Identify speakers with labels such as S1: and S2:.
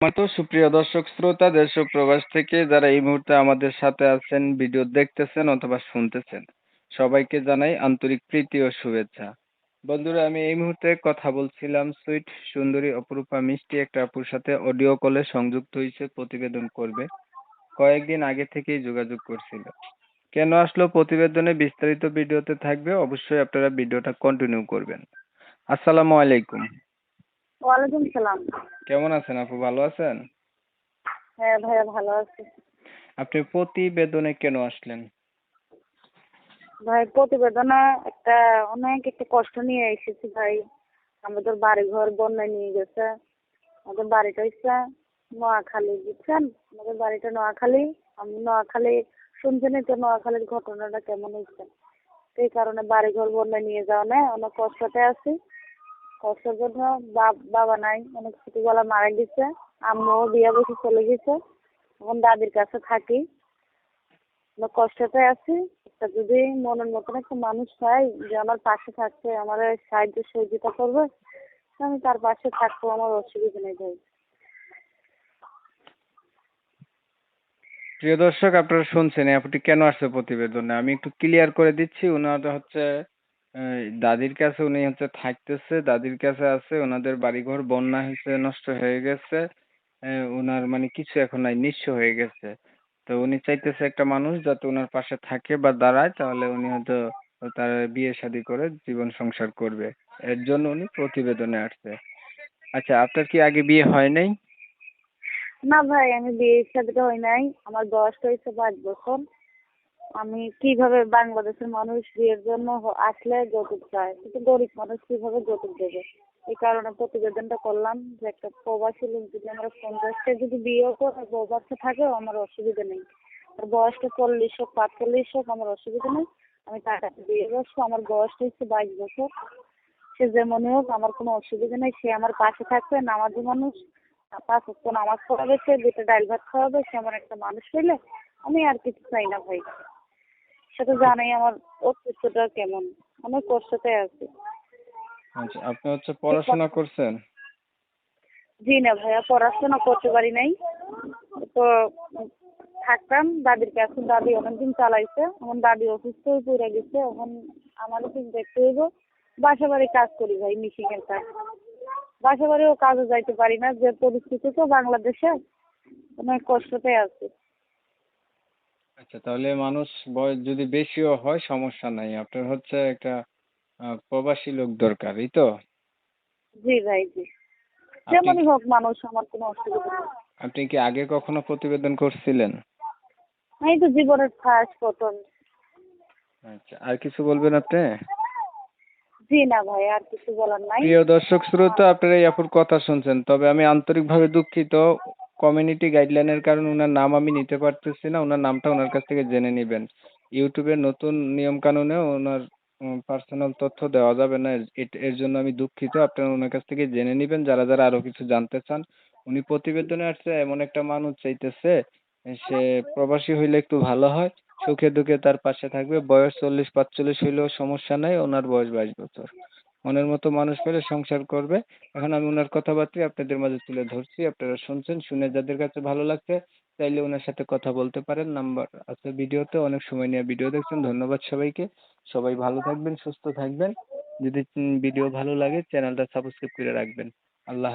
S1: মাতো সুপ্রিয় দর্শক, শ্রোতা, দেশ ও প্রবাস থেকে যারা এই মুহূর্তে আমাদের সাথে আছেন, ভিডিও দেখতেছেন অথবা শুনতেছেন, সবাইকে জানাই আন্তরিক প্রীতি ও শুভেচ্ছা। বন্ধুরা, আমি এই মুহূর্তে কথা বলছিলাম সুইট, সুন্দরী, অপরূপা, মিষ্টি একটা আপুর সাথে অডিও কলে সংযুক্ত হয়েছে, প্রতিবেদন করবে। কয়েকদিন আগে থেকেই যোগাযোগ করছিল। কেন আসলো প্রতিবেদনে বিস্তারিত ভিডিওতে থাকবে, অবশ্যই আপনারা ভিডিওটা কন্টিনিউ করবেন। আসসালামু আলাইকুম।
S2: ওয়ালাইকুম সালাম।
S1: কেমন আছেন আপু ভালো আছেন?
S2: হ্যাঁ ভাইয়া ভালো আছি।
S1: আপনি প্রতিবেদনে কেন আসলেন?
S2: ভাই প্রতিবেদনে একটা অনেক একটা কষ্ট নিয়ে এসেছি ভাই। আমাদের বাড়ি ঘর বন্যায় নিয়ে গেছে। আমাদের বাড়িটা হচ্ছে নোয়াখালী বুঝছেন? আমাদের বাড়িটা নোয়াখালী। আমি নোয়াখালী শুনছেনই তো নোয়াখালীর ঘটনাটা কেমন হয়েছে। সেই কারণে বাড়ি ঘর বন্যায় নিয়ে যাওয়া নেই অনেক কষ্টতে আছি। বাপ- বাবা নাই, অনেক ছোটবেলা মারা গেছে, আম্মুও বিয়ে বসে চলে গেছে, এখন দাদির কাছে থাকি। কষ্টতে আছি যদি মনের মতন একটা মানুষ পাই যে আমার পাশে থাকছে আমার সাহায্য সহযোগিতা করবে আমি তার পাশে থাকব, আমার অসুবিধা নেই ভাই।
S1: প্রিয় দর্শক, আপনারা শুনছেন আপুটি কেন আসছে প্রতিবেদনে? আমি একটু ক্লিয়ার করে দিচ্ছি ওনার হচ্ছে দাদির কাছে উনি হচ্ছে থাকতেছে, দাদির কাছে আছে, ওনাদের বাড়িঘর বন্যা হয়েছে নষ্ট হয়ে গেছে ওনার মানে কিছু এখন নাই, নিঃস্ব হয়ে গেছে। তো উনি চাইতেছে একটা মানুষ যাতে ওনার পাশে থাকে বা দাঁড়ায়, তাহলে উনি হয়তো তার বিয়ে শাদী করে জীবন সংসার করবে। এর জন্য উনি প্রতিবেদনে আসছে। আচ্ছা আপনার কি আগে বিয়ে হয় নাই?
S2: না ভাই, আমি বিয়ের সাথে হয় নাই। আমার বয়সটা হয়েছে পাঁচ বছর। আমি কীভাবে বাংলাদেশের মানুষ বিয়ের জন্য আসলে যৌতুক চায় কিন্তু গরিব মানুষ কীভাবে যৌতুক দেবে? এই কারণে প্রতিবেদনটা করলাম যে একটা প্রবাসী লোক যদি আমরা পঞ্চাশটা যদি বিয়েও করে, বউ বাচ্চা থাকে, আমার অসুবিধা নেই। আর বয়সটা চল্লিশ হোক, পাঁচচল্লিশ হোক, আমার অসুবিধা নেই। আমি কাছে বিয়ে বসবো আমার বয়সটা হচ্ছে বাইশ বছর। সে যেমনই হোক, আমার কোনো অসুবিধা নেই। সে আমার পাশে থাকবে, নামাজি মানুষ। পাঁচ নামাজ পড়াবে, সে দুটো ডাল ভাত খাওয়াবে, সে আমার একটা মানুষ হইলে আমি আর কিছু চাই না ভাই। সে তো জানাই আমার অস্তিত্বটা কেমন। অনেক কষ্টতে আছি।
S1: আচ্ছা আপনি হচ্ছে পড়াশোনা করছেন?
S2: জি না ভাইয়া পড়াশোনা করতে পারি নাই। তো থাকতাম দাদির কাছে। দাদি অনেকদিন চালাইছে। এখন দাদি অসুস্থ হয়ে পড়ে গেছে। এখন আমারও কিছু দেখতে হইব। বাসা বাড়ি কাজ করি ভাই মিশিংয়ের কাজ। বাসা বাড়িও কাজে যাইতে পারি না। যে পরিস্থিতি তো বাংলাদেশে অনেক কষ্টতে আছে।
S1: আচ্ছা তাহলে মানুষ বয়স যদি বেশিও হয় সমস্যা নাই। আপনার হচ্ছে একটা প্রবাসী লোক দরকার এই তো?
S2: জি ভাই জি। যেমনই হোক মানুষ আমার কোনো অসুবিধা নেই।
S1: আপনি কি আগে কখনো প্রতিবেদন করছিলেন?
S2: এই তো জীবনের ফার্স্ট প্রথম।
S1: আচ্ছা আর কিছু বলবেন আপনি?
S2: জি না ভাই আর কিছু বলার নাই।
S1: প্রিয় দর্শক শ্রোতা আপনারা এই আপুর কথা শুনছেন তবে আমি আন্তরিকভাবে দুঃখিত। কমিউনিটি গাইডলাইনের কারণে ওনার নাম আমি নিতে পারতেছি না। ওনার নামটা ওনার কাছ থেকে জেনে নেবেন। ইউটিউবের নতুন নিয়ম কানুনে ওনার পার্সোনাল তথ্য দেওয়া যাবে না। এর- জন্য আমি দুঃখিত। আপনারা ওনার কাছ থেকে জেনে নেবেন। যারা যারা আরও কিছু জানতে চান, উনি প্রতিবেদনে আসছে, এমন একটা মানুষ চাইতেছে, সে প্রবাসী হইলে একটু ভালো হয়। সুখে দুঃখে তার পাশে থাকবে। বয়স চল্লিশ, পাঁচচল্লিশ হইলেও সমস্যা নাই। ওনার বয়স বাইশ বছর। মনের মতো মানুষ পেলে সংসার করবে। এখন আমি ওনার কথাবার্তাই আপনাদের মাঝে তুলে ধরছি। আপনারা শুনছেন, শুনে যাদের কাছে ভালো লাগছে, চাইলে ওনার সাথে কথা বলতে পারেন। নাম্বার আছে ভিডিওতে, অনেক সময় নিয়ে ভিডিও দেখছেন। ধন্যবাদ সবাইকে। সবাই ভালো থাকবেন, সুস্থ থাকবেন। যদি ভিডিও ভালো লাগে, চ্যানেলটা সাবস্ক্রাইব করে রাখবেন। আল্লাহ